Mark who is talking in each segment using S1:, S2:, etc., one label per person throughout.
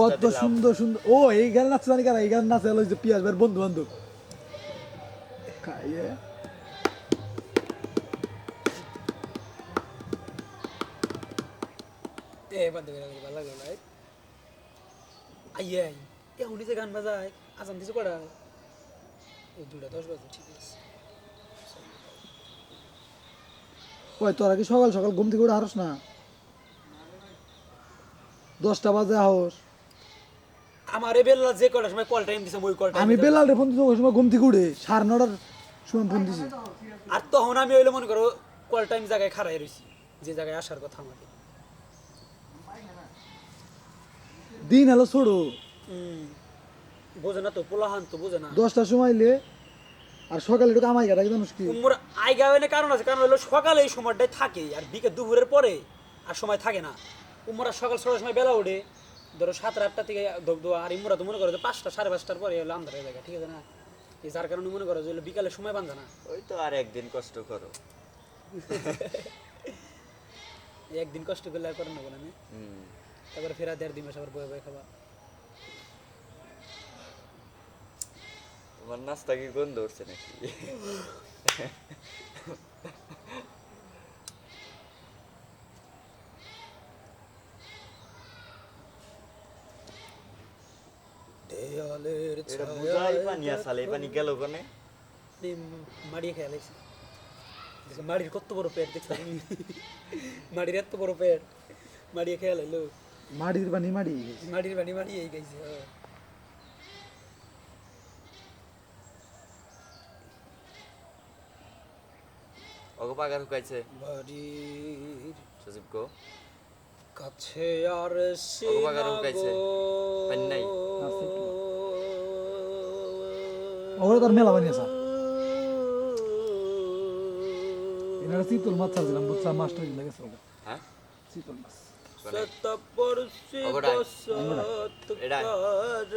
S1: কত সুন্দর সুন্দর ও এই গান নাচছে জানি কারা? এই গান নাচে হলো যে পিয়াস ভাইয়ের বন্ধু বান্ধব খাইয়ে
S2: গান বাজায়। আজান দিছে কটা ওই দুটা দশ বাজে ঠিক আছে।
S1: ওই তোরা কি সকাল সকাল ঘুম থেকে উঠে হারস না? দশটা বাজে আহস
S2: আমার যে কটার সময় কল টাইম দিছে ওই কল টাইম
S1: আমি বেলাল রে ফোন ওই সময় ঘুম থেকে উঠে সাড়ে নটার সময় ফোন দিছি।
S2: আর তখন আমি হইলে মনে করো কল টাইম জায়গায় খাড়াই রইছি যে জায়গায় আসার কথা আমাকে।
S1: দিন হলো ছোড়ো
S2: বোঝে না তো পোলাহান তো বোঝে না।
S1: দশটার সময় এলে আর সকালে একটু কামাই কাটা
S2: আইগা হইলে কারণ আছে কারণ হলো সকালে এই সময়টাই থাকে আর বিকেল দুপুরের পরে আর সময় থাকে না। উম্মরা সকাল ছটার সময় বেলা ওঠে ধরো সাতটা আটটা থেকে দগ্ধ আর ইমরা তো মনে করো যে পাঁচটা সাড়ে পাঁচটার পরে হলো আন্ধার হয়ে যায় ঠিক আছে না? এই যার কারণে মনে করো যে বিকালে সময় বান্ধা না।
S3: ওই তো আর একদিন কষ্ট করো।
S2: একদিন কষ্ট করলে আর করেন না। বলে আমি তারপরে ফেরা দেড় দিন মাস আবার বয়ে বয়ে খাবা।
S3: তোমার নাস্তা কি গন্ধ উঠছে নাকি? এটা বুঝাই পানি আসালে পানি গেল কোনে
S2: মাড়িয়ে খেয়াল হয়েছে মাড়ির কত বড় পেট দেখছেন মাড়ির এত বড় পেট মাড়িয়ে খেয়াল হইল
S1: মাটির পানি মাটি
S2: মাড়ির বাড়ি মাড়িয়ে গেছে।
S3: ওগো পাগার হুকাইছে।
S2: বাড়ির
S3: সজীব গো।
S2: কাছে আর
S3: ওগো বাগান উকাইছে। পানি নাই?
S1: আছে। ওগুলো তোর মেলা বানিয়েছে এনারা চিতল মাছ ছাড়ছিলাম বুঝছা মাছটা দিলে গেছে ওটা
S3: হ্যাঁ?
S1: চিতল মাছ।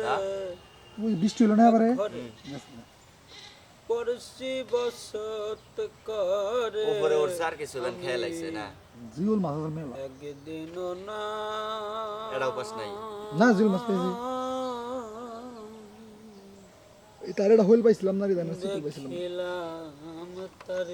S3: হ্যাঁ?
S1: ওই বৃষ্টি হলো না এবারে?
S3: উপরে উঠছে আর কিছু খেয়াল আইছে না?
S1: জিউল মাছ মেলা।
S2: একদিন না।
S3: নাই
S1: জিউল মাছ পেয়েছি। তার এটা হোল পাইছিলাম না চিতল পাইছিলাম।